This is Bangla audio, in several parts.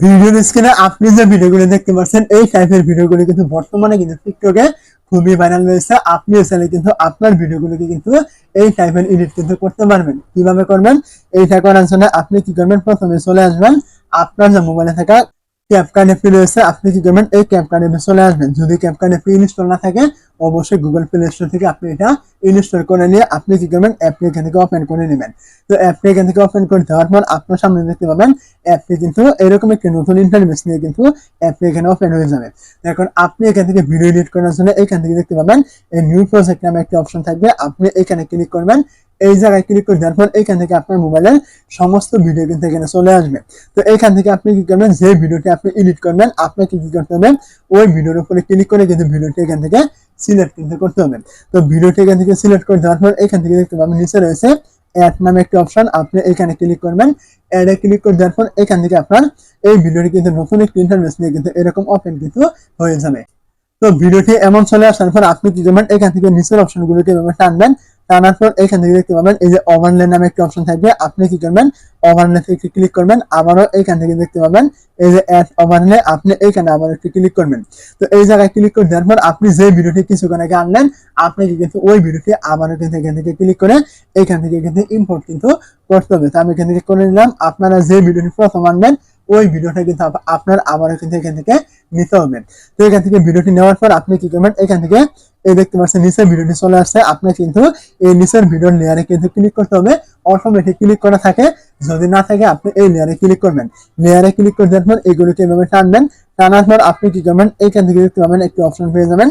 ভিডিওর স্ক্রিনে আপনি যে ভিডিওগুলো দেখতে পাচ্ছেন, এই টাইপের ভিডিওগুলো কিন্তু বর্তমানে কিন্তু টিকটকে খুবই ভাইরাল রয়েছে। আপনিও চাইলে কিন্তু আপনার ভিডিওগুলোকে কিন্তু এই টাইপের এডিট কিন্তু করতে পারবেন। কীভাবে করবেন? এইটা করার জন্য আপনি কি করবেন? প্রথমে চলে আসবেন। আপনার যে মোবাইলে থাকা ক্যাপকার্ড অ্যাপটি রয়েছে আপনি কি করবেন? এই ক্যাপকার্ড অ্যাপে চলে আসবেন। যদি ক্যাপকার্ড অ্যাপটি ইনস্টল না থাকে, অবশ্যই গুগল প্লে স্টোর থেকে আপনি এটা ইনস্টল করে নিয়ে আপনি কি করবেন? অ্যাপটি এখান থেকে ওপেন করে নেবেন। তো অ্যাপটি এখান থেকে ওপেন করে দেওয়ার পর আপনার সামনে দেখতে পাবেন অ্যাপটি কিন্তু এরকম একটি নতুন ইন্টারফেস নিয়ে কিন্তু অ্যাপটি এখানে ওপেন হয়ে যাবে। এখন আপনি এখান থেকে ভিডিও এডিট করার জন্য এখান থেকে দেখতে পাবেন, এই নিউ প্রজেক্ট নামে একটি অপশন থাকবে। আপনি এখানে ক্লিক করবেন এই জায়গায় ক্লিক করে দেওয়ার পর এখান থেকে আপনার মোবাইলের সমস্ত ভিডিও কিন্তু এখানে চলে আসবে। তো এখান থেকে আপনি কি করবেন? যে ভিডিওটি আপনি এডিট করবেন, আপনাকে কি করতে হবে? ওই ভিডিওর উপরে ক্লিক করে কিন্তু ভিডিওটি এখান থেকে সিলেক্ট কিন্তু করতে হবে। তো ভিডিওটি এখান থেকে সিলেক্ট করে দেওয়ার পর এখান থেকে দেখতে পাবেন, নিচে রয়েছে অ্যাড নামে একটি অপশন আপনি এখানে ক্লিক করবেন অ্যাডে ক্লিক করে দেওয়ার পর এখান থেকে আপনার এই ভিডিওটি কিন্তু নতুন একটি ইন্টারভেস নিয়ে কিন্তু এরকম ওপেন কিন্তু হয়ে যাবে। তো ভিডিওটি এমন চলে আসার পর আপনি কি করবেন? এখান থেকে নিচের অপশনগুলোকে টানবেন। টানার পর দেখতে পাবেন, এই যে ওভারলে নামে একটি অপশন থাকবে, আপনি কি করবেন ওভারলে থেকে ক্লিক করবেন, আবারও এখান থেকে দেখতে পাবেন, এই যে অ্যাড ওভারলে আপনি এখানে আবার একটু ক্লিক করবেন। তো এই জায়গায় ক্লিক করে দেওয়ার পর আপনি যে ভিডিওটি কিছুক্ষণ আগে আনলেন, আপনি কিন্তু ওই ভিডিওটি আবারও কিন্তু এখান থেকে ক্লিক করে এখান থেকে কিন্তু ইম্পোর্ট কিন্তু করতে হবে। তো আমি এখান থেকে করে নিলাম, আপনারা যে ভিডিওটি প্রথম আনবেন ওই ভিডিওটা কিন্তু আপ- আপনার আবারও কিন্তু এখান থেকে নিতে হবে। তো এখান থেকে ভিডিওটি নেওয়ার পর আপনি কি করবেন? এখান থেকে এই দেখতে পাচ্ছেন, নিচের ভিডিওটি চলে আসছে। আপনি কিন্তু এই নিচের ভিডিওর লেয়ারে কিন্তু ক্লিক করতে হবে। অটোমেটিক ক্লিক করা থাকে। যদি না থাকে, আপনি এই লেয়ারে ক্লিক করবেন। লেয়ারে ক্লিক করে দেওয়ার পর এগুলোকে এভাবে টানবেন। টানার পর আপনি কি করবেন? এইখান থেকে দেখতে পাবেন একটি অপশন পেয়ে যাবেন।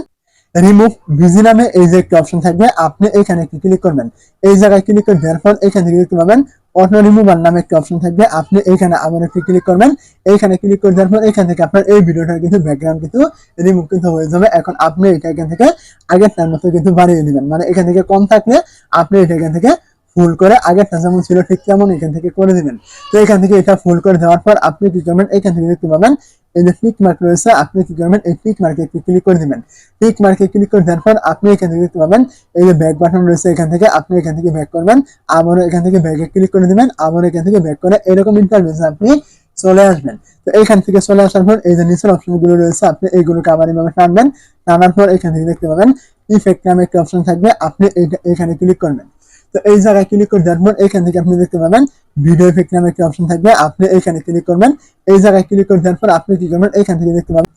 রিমুভ ভিজি নামে এই যে একটি অপশন থাকবে। আপনি এখানে ক্লিক করবেন। এই জায়গায় ক্লিক করে দেওয়ার পর এখান থেকে দেখতে পাবেন অটো রিমুভার নামে একটি অপশন থাকবে। আপনি এইখানে আবার একটি ক্লিক করবেন। এইখানে ক্লিক করে দেওয়ার পর এখান থেকে আপনার এই ভিডিওটা কিন্তু ব্যাকগ্রাউন্ড কিন্তু রিমুভ কিন্তু হয়ে যাবে। এখন আপনি এটা এখান থেকে আগের টাইম মতো কিন্তু বাড়িয়ে দিবেন। মানে এখান থেকে কম থাকলে আপনি এটা এখান থেকে ফুল করে আগেরটা যেমন ছিল ঠিক তেমন এখান থেকে করে দিবেন। তো এখান থেকে এটা ফুল করে দেওয়ার পর আপনি কি করবেন? এখান থেকে দেখতে পাবেন, এই যে টিক মার্ক রয়েছে, আপনি কি করবেন? এই টিক মার্কে ক্লিক করে দিবেন। টিক মার্কে ক্লিক করে দেওয়ার পর আপনি এখান থেকে দেখতে পাবেন, এই যে ব্যাক বাটন রয়েছে এখান থেকে, আপনি এখান থেকে ব্যাক করবেন, আবারও এখান থেকে ব্যাকে ক্লিক করে দিবেন, আবারও এখান থেকে ব্যাক করে এরকম ইন্টারভিউ আপনি চলে আসবেন। তো এইখান থেকে চলে আসার পর এই যে নিচের অপশনগুলো রয়েছে, আপনি এইগুলোকে আবার এভাবে টানবেন, টানার পর এখান থেকে দেখতে পাবেন ইফেক্ট নামে একটা অপশন থাকবে, আপনি এখানে ক্লিক করবেন। তো এই জায়গায় ক্লিক করে দেওয়ার এখান থেকে আপনি দেখতে পাবেন ভিডিও ইফেক্ট নামে একটি অপশন থাকবে। আপনি এখানে ক্লিক করবেন। এই জায়গায় ক্লিক করে দেওয়ার পর আপনি কি করবেন? এখান থেকে দেখতে পাবেন।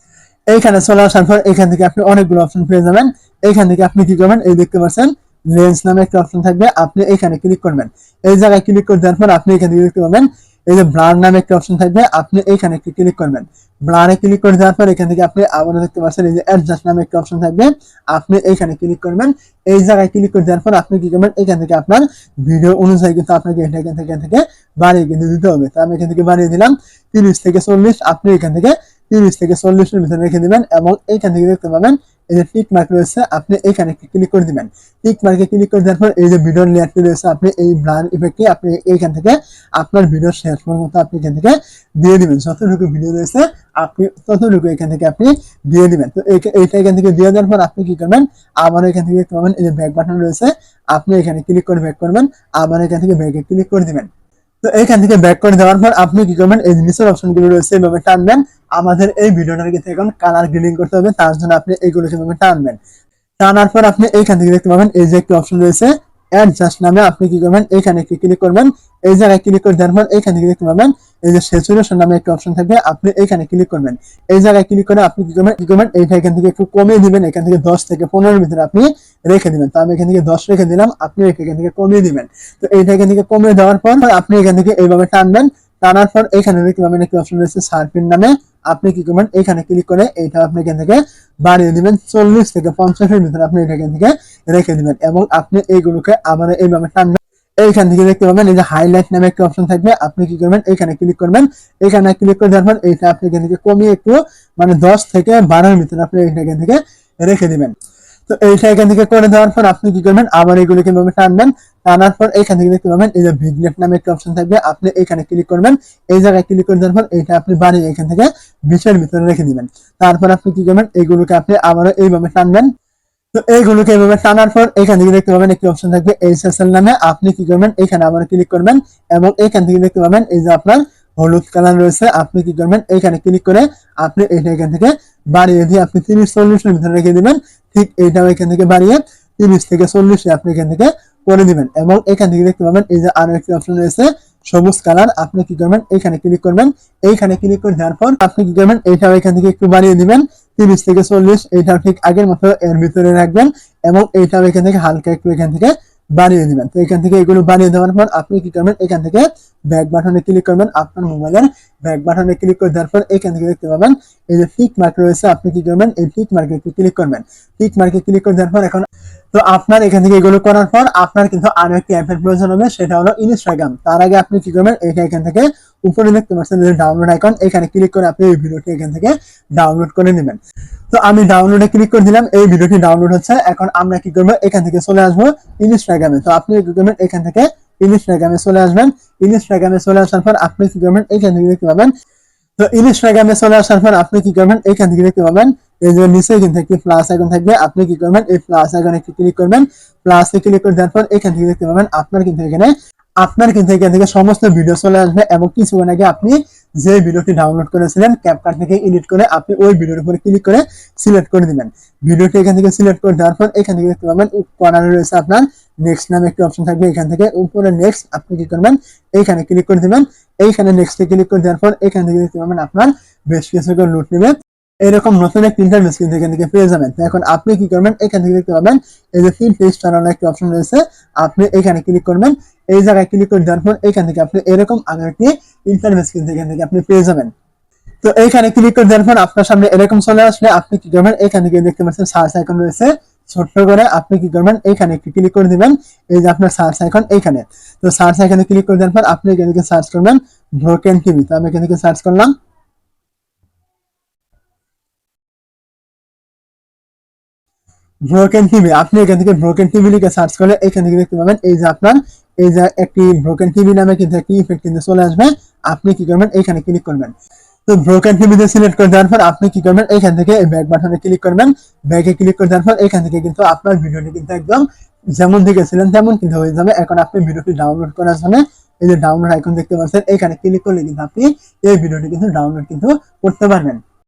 এইখানে চলে আসার পর এখান থেকে আপনি অনেকগুলো অপশন পেয়ে যাবেন। এখান থেকে আপনি কি করবেন? এই দেখতে পাচ্ছেন লেন্স নামে একটা অপশন থাকবে। আপনি এখানে ক্লিক করবেন। এই জায়গায় ক্লিক করে দেওয়ার পর আপনি এখান থেকে দেখতে পাবেন এই যে ব্লার নামে একটা অপশন থাকবে, আপনি এইখানে একটি ক্লিক করবেন। ব্লারে ক্লিক করে দেওয়ার পর এখান থেকে আপনি আবারও দেখতে পাচ্ছেন এই যে অ্যাডজাস্ট নামে একটা অপশন থাকবে। আপনি এইখানে ক্লিক করবেন। এই জায়গায় ক্লিক করে দেওয়ার পর আপনি কি করবেন? এখান থেকে আপনার ভিডিও অনুযায়ী কিন্তু আপনাকে এটা এখান থেকে এখান থেকে বাড়িয়ে কিন্তু দিতে হবে। তো আমি এখান থেকে বাড়িয়ে দিলাম। তিরিশ থেকে চল্লিশ, আপনি এখান থেকে তিরিশ থেকে চল্লিশের ভিতরে রেখে দিবেন এবং এইখান থেকে দেখতে পাবেন এই যে টিক মার্ক রয়েছে, আপনি এখানে ক্লিক করে দিবেন। টিক মার্কে ক্লিক করে দেওয়ার পর এই যে ভিডিওর লেয়ারটি রয়েছে, আপনি এই ব্লার ইফেক্টটি আপনি এইখান থেকে আপনার ভিডিও শেষ পর্যন্ত আপনি এখান থেকে দিয়ে দিবেন। যতটুকু ভিডিও রয়েছে, আপনি ততটুকু এখান থেকে আপনি দিয়ে দিবেন। তো এই- এইটা এখান থেকে দিয়ে দেওয়ার পর আপনি কি করবেন? আবার এখান থেকে পাবেন এই যে ব্যাক বাটন রয়েছে, আপনি এখানে ক্লিক করে ব্যাক করবেন, আবার এখান থেকে ব্যাকে ক্লিক করে দিবেন। তো এখান থেকে ব্যাক করে দেওয়ার পর আপনি কি করবেন? এই নিচের অপশনগুলো রয়েছে এইভাবে টানবেন। আমাদের এই ভিডিওটার এখন কালার গ্রিলিং করতে হবে, তার জন্য আপনি এইগুলো সেভাবে টানবেন। টানার পর আপনি এইখান থেকে দেখতে পাবেন, এই যে একটি অপশন রয়েছে অ্যাডজাস্ট নামে আপনি কি করবেন? এখানে ক্লিক করবেন, এই জায়গায় ক্লিক করে দেওয়ার পর এখান থেকে দেখতে পাবেন এই যে স্যাচুরেশন নামে একটা অপশন থাকবে, আপনি এখানে ক্লিক করবেন। এই জায়গায় ক্লিক করে আপনি কি করবেন? কি করবেন? এখান থেকে একটু কমিয়ে দিবেন, এখান থেকে দশ থেকে পনেরোর ভিতরে আপনি রেখে দিবেন। তো আমি এখান থেকে দশ রেখে দিলাম, আপনি এখান থেকে কমিয়ে দিবেন। তো এইটা এখান থেকে কমিয়ে দেওয়ার পর আপনি এখান থেকে এইভাবে টানবেন। টানার পর এখানে দেখতে একটি অপশন রয়েছে সার্ফিন নামে। আপনি কি করবেন? এখানে ক্লিক করে এইটা আপনি এখান থেকে বাড়িয়ে দিবেন। চল্লিশ থেকে পঞ্চাশের ভিতরে আপনি এটা এখান থেকে রেখে দিবেন এবং আপনি এইগুলোকে আবার এইভাবে টানবেন। এইখান থেকে দেখতে পাবেন এই যে হাইলাইট নামে একটা অপশন থাকবে। আপনি কি করবেন? এখানে ক্লিক করবেন। এখানে ক্লিক করে দেওয়ার পর এইটা আপনি এখান থেকে কমিয়ে একটু মানে দশ থেকে বারোর ভিতরে আপনি এইটা এখান থেকে রেখে দিবেন। তো এইটা এখান থেকে করে দেওয়ার পর আপনি কি করবেন? আবার এগুলোকে এভাবে টানবেন? টানার পর এখান থেকে দেখতে পাবেন এই যে ভিগনেট নামে একটা অপশন থাকবে। আপনি এখানে ক্লিক করবেন। এই জায়গায় ক্লিক করে দেওয়ার পর এইটা আপনি বাড়িয়ে এখান থেকে বিশের ভিতরে রেখে দিবেন। তারপর আপনি কি করবেন? এইগুলোকে আপনি আবারও এইভাবে টানবেন। তো এইগুলোকে এভাবে টানার পর এখান থেকে দেখতে পাবেন একটি অপশন থাকবে এইচএসএল নামে। আপনি কি করবেন? এখানে আবার ক্লিক করবেন এবং এখান থেকে দেখতে পাবেন এই যে আপনার হলুদ কালার রয়েছে, আপনি কি করবেন? এইখানে ক্লিক করে আপনি এইটা এখান থেকে বাড়িয়ে দিয়ে আপনি তিরিশ চল্লিশের ভিতরে রেখে দিবেন। ঠিক এইটাও এখান থেকে বাড়িয়ে তিরিশ থেকে চল্লিশে আপনি এখান থেকে করে দিবেন এবং এখান থেকে দেখতে পাবেন এই যে আরও একটি অপশন রয়েছে সবুজ কালার, আপনি কি করবেন? এইখানে ক্লিক করবেন। এইখানে ক্লিক করে দেওয়ার পর আপনি কি করবেন? এইটাও এখান থেকে একটু বাড়িয়ে দিবেন। তিরিশ থেকে চল্লিশ, এইটাও ঠিক আগের মতো এর ভিতরে রাখবেন এবং এইটাও এখান থেকে হালকা একটু এখান থেকে বাড়িয়ে দিবেন। তো এখান থেকে এগুলো বাড়িয়ে দেওয়ার পর আপনি কি করবেন? এখান থেকে ব্যাক বাটনে ক্লিক করবেন। আপনার মোবাইলের ব্যাক বাটনে ক্লিক করে দেওয়ার পর এখান থেকে দেখতে পাবেন, এই যে টিক মার্ক রয়েছে, আপনি কি করবেন? এই টিক মার্কে ক্লিক করবেন। টিক মার্কে ক্লিক করে দেওয়ার পর এখন, তো আপনার এখান থেকে এগুলো করার পর আপনার কিন্তু আরও একটি অ্যাপের প্রয়োজন হবে, সেটা হলো ইনস্টাগ্রাম তার আগে আপনি কি করবেন? এটা এখান থেকে উপরে দেখতে পাচ্ছেন ডাউনলোড আইকন এখানে ক্লিক করে আপনি এই ভিডিওটি এখান থেকে ডাউনলোড করে নেবেন। তো আমি ডাউনলোডে ক্লিক করে দিলাম, এই ভিডিওটি ডাউনলোড হচ্ছে। এখন আমরা কি করব? এখান থেকে চলে আসব ইনস্টাগ্রামে তো আপনি কি করবেন? এখান থেকে ইনস্টাগ্রামে চলে আসবেন। ইনস্টাগ্রামে চলে আসার পর আপনি কি করবেন? এখান থেকে দেখতে পাবেন। তো ইনস্টাগ্রামে চলে আসার পর আপনি কি করবেন? এখান থেকে দেখতে পাবেন। এই যে নিচে কিন্তু একটি প্লাস আইকন থাকবে। আপনি কি করবেন? এই প্লাস আইকনে ক্লিক করবেন। প্লাসে ক্লিক করে দেওয়ার পর এখান থেকে দেখতে পাবেন আপনার কিন্তু এখানে, আপনার কিন্তু এখান থেকে সমস্ত ভিডিও চলে আসবে এবং কিছুক্ষণ আগে আপনি যে ভিডিওটি ডাউনলোড করেছিলেন ক্যাপকাট থেকে এডিট করে আপনি ওই ভিডিওর উপরে ক্লিক করে সিলেক্ট করে দিবেন। ভিডিওটি এখান থেকে সিলেক্ট করে দেওয়ার পর এখান থেকে দেখতে পাবেন কর্নারে রয়েছে আপনার নেক্সট নামে একটি অপশন থাকবে এখান থেকে। উপরে নেক্সট আপনি কি করবেন? এইখানে ক্লিক করে দিবেন। এইখানে নেক্সটে ক্লিক করে দেওয়ার পর এখান থেকে দেখতে পাবেন আপনার বেশ কিছু করে নোট নেবে। এরকম নতুন একটা ইন্টারনেট কিন্তু এখান থেকে পেয়ে যাবেন। এখন আপনি কি করবেন? এখান থেকে দেখতে পাবেন, এই যে ফিল পেজ চালানোর একটা অপশন রয়েছে। আপনি এখানে ক্লিক করবেন। এই জায়গায় ক্লিক করে দেওয়ার পর এখান থেকে আপনি এরকম আগে একটি ইন্টারনেট কিন্তু এখান থেকে আপনি পেয়ে যাবেন। তো এইখানে ক্লিক করে দেওয়ার পর আপনার সামনে এরকম চলে আসলে আপনি কি করবেন? এখান থেকে দেখতে পাচ্ছেন সার্চ আইকন রয়েছে। ছোট্ট করে আপনি কি করবেন? এখানে একটু ক্লিক করে দিবেন। এই যে আপনার সার্চ আইকন এইখানে। তো সার্চ আইকনে ক্লিক করে দেওয়ার পর আপনি এখানে থেকে সার্চ করবেন ব্রোকেন টিভি তো আমি এখানে থেকে সার্চ করলাম। ব্রোকেন টিভি আপনি এখান থেকে ব্রোকেন টিভি লিখে সার্চ করলে এখান থেকে দেখতে পাবেন এই যে আপনার, এই যে একটি ব্রোকেন টিভি নামে কিন্তু একটি ইফেক্ট কিন্তু চলে আসবে। আপনি কি করবেন? এখানে ক্লিক করবেন। তো ব্রোকেন টিভিতে সিলেক্ট করে দেওয়ার পর আপনি কি করবেন? এখান থেকে ব্যাক বাটনে ক্লিক করবেন। ব্যাকে ক্লিক করে দেওয়ার পর এখান থেকে কিন্তু আপনার ভিডিওটি কিন্তু একদম যেমন দেখেছিলেন তেমন কিন্তু হয়ে যাবে। এখন আপনি ভিডিওটি ডাউনলোড করার জন্য এই যে ডাউনলোড আইকন দেখতে পাচ্ছেন, এখানে ক্লিক করলে কিন্তু আপনি এই ভিডিওটি কিন্তু ডাউনলোড কিন্তু করতে পারবেন।